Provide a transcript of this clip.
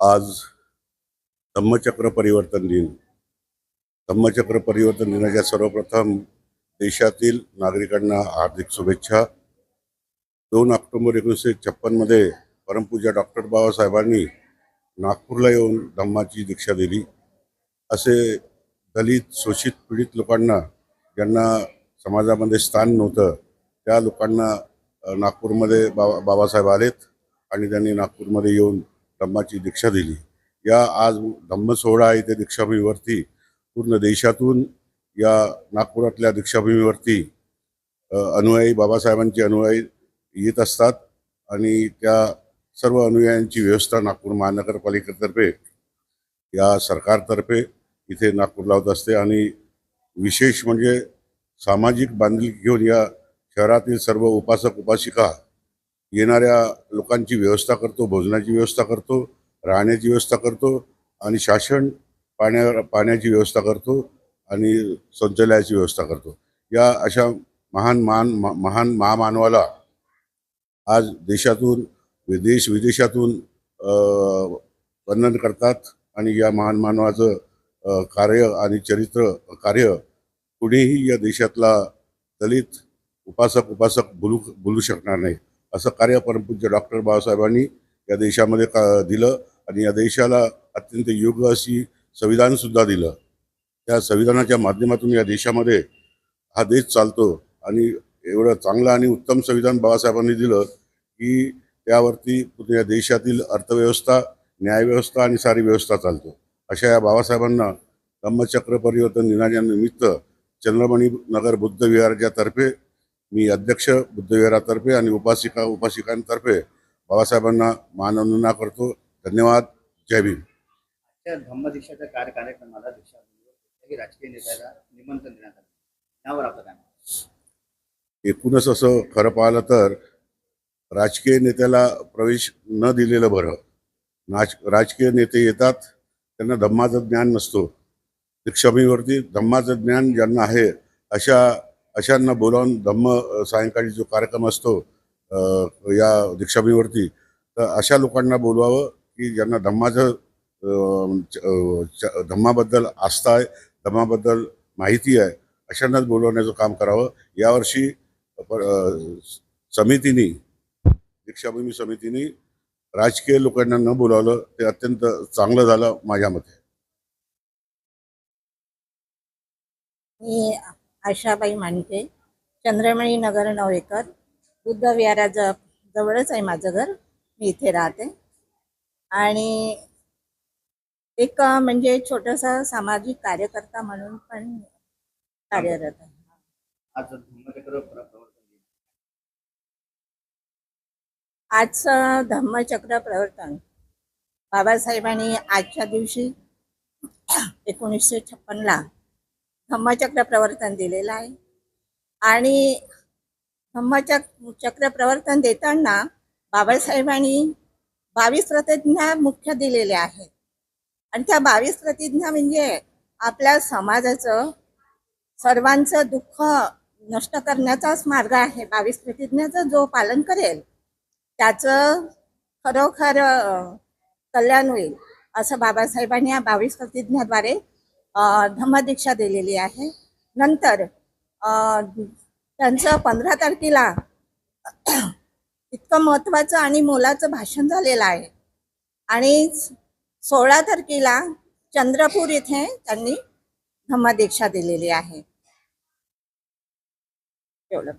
आज धम्मचक्र परिवर्तन दिन. धम्मचक्र परिवर्तन दिनाच्या सर्वप्रथम देशातील नागरिकांना हार्दिक शुभेच्छा. दोन ऑक्टोबर एकोणीसशे छप्पनमध्ये परमपूजा डॉक्टर बाबासाहेबांनी नागपूरला येऊन धम्माची दीक्षा दिली. असे दलित शोषित पीडित लोकांना ज्यांना समाजामध्ये स्थान नव्हतं त्या लोकांना नागपूरमध्ये बाबा बाबासाहेब आलेत आणि त्यांनी नागपूरमध्ये येऊन धम्माची दीक्षा दिली. या आज धम्मसोहळा इथे दीक्षाभूमीवरती पूर्ण देशातून या नागपुरातल्या दीक्षाभूमीवरती अनुयायी बाबासाहेबांचे अनुयायी येत असतात आणि त्या सर्व अनुयायांची व्यवस्था नागपूर महानगरपालिकेतर्फे या सरकारतर्फे इथे नागपूरला होत असते. आणि विशेष म्हणजे सामाजिक बांधिलकी घेऊन या शहरातील सर्व उपासक उपासिका येणाऱ्या लोकांची व्यवस्था करतो भोजनाची व्यवस्था करतो. राहण्याची व्यवस्था करतो आणि शासन पाण्या पाण्याची व्यवस्था करतो आणि शौचालयाची व्यवस्था करतो. या अशा महान महान महान महामानवाला आज देशातून विदेश विदेशातून वंदन करतात आणि या महान मानवाचं कार्य आणि चरित्र कार्य कुणीही या देशातला दलित उपासक उपासक बोलू बोलू शकणार नाही. असं कार्य परमपूज्य डॉक्टर बाबासाहेबांनी या देशामध्ये का दिलं. आणि या देशाला अत्यंत योग्य अशी संविधानसुद्धा दिलं. त्या संविधानाच्या माध्यमातून या देशामध्ये हा देश चालतो आणि एवढं चांगलं आणि उत्तम संविधान बाबासाहेबांनी दिलं की त्यावरती पूर्ण या देशातील अर्थव्यवस्था न्यायव्यवस्था आणि सारी व्यवस्था चालतो. अशा या बाबासाहेबांना धम्मचक्र परिवर्तन दिनाच्या निमित्त चंद्रमणी नगर बुद्ध विहाराच्या तर्फे मी अध्यक्ष बुद्धविहारातर्फे आणि उपासिका उपासिकांतर्फे बाबासाहेबांना मानवंदना करतो. धन्यवाद जय भीम. त्या धम्मदीक्षाच्या कार्य कार्यक्रमाला राजकीय नेत्याला निमंत्रण देण्यात आलं त्यावर आपलं काय? एकूणच असं खरं पाहिलं तर राजकीय नेत्याला प्रवेश न दिलेलं बरं. नाच राजकीय नेते येतात त्यांना धम्माचं ज्ञान नसतो. दीक्षाभूमीवरती धम्माचं ज्ञान ज्यांना आहे अशा अशांना बोलावून धम्म सायंकाळी जो कार्यक्रम असतो या दीक्षाभूमीवरती तर अशा लोकांना बोलवावं की ज्यांना धम्माचं धम्माबद्दल आस्था आहे धम्माबद्दल माहिती आहे अशांनाच बोलवण्याचं काम करावं. यावर्षी समितीने दीक्षाभूमी समितीने राजकीय लोकांना न बोलावलं ते अत्यंत चांगलं झालं माझ्या मते. मी आशाबाई मानके चंद्रमणी नगर नऊ बुद्ध विहाराजवळच आहे माझं घर मी इथे राहते. आणि एक म्हणजे छोटंसं सामाजिक कार्यकर्ता म्हणून पण कार्यरत आहे. धम्मचक्र आजचं धम्मचक्र प्रवर्तन. बाबासाहेबांनी आजच्या दिवशी एकोणीसशे छप्पनला धम्मचक्र प्रवर्तन दिलेलं आहे. आणि धम्मचक चक्र प्रवर्तन देताना बाबासाहेबांनी बावीस प्रतिज्ञा मुख्य दिलेल्या आहेत. आणि त्या बावीस प्रतिज्ञा म्हणजे आपल्या समाजाचं सर्वांचं दुःख नष्ट करण्याचाच मार्ग आहे. बावीस प्रतिज्ञाचं जो पालन करेल त्याचं खरोखर कल्याण होईल असं बाबासाहेबांनी या बावीस प्रतिज्ञाद्वारे धम्मदीक्षा दिलेली आहे. नंतर त्यांचं पंधरा तारखेला इतकं महत्त्वाचं आणि मोलाचं भाषण झालेलं आहे. आणि सोळा तारखेला चंद्रपूर इथे त्यांनी धम्मदीक्षा दिलेली आहे. एवढं.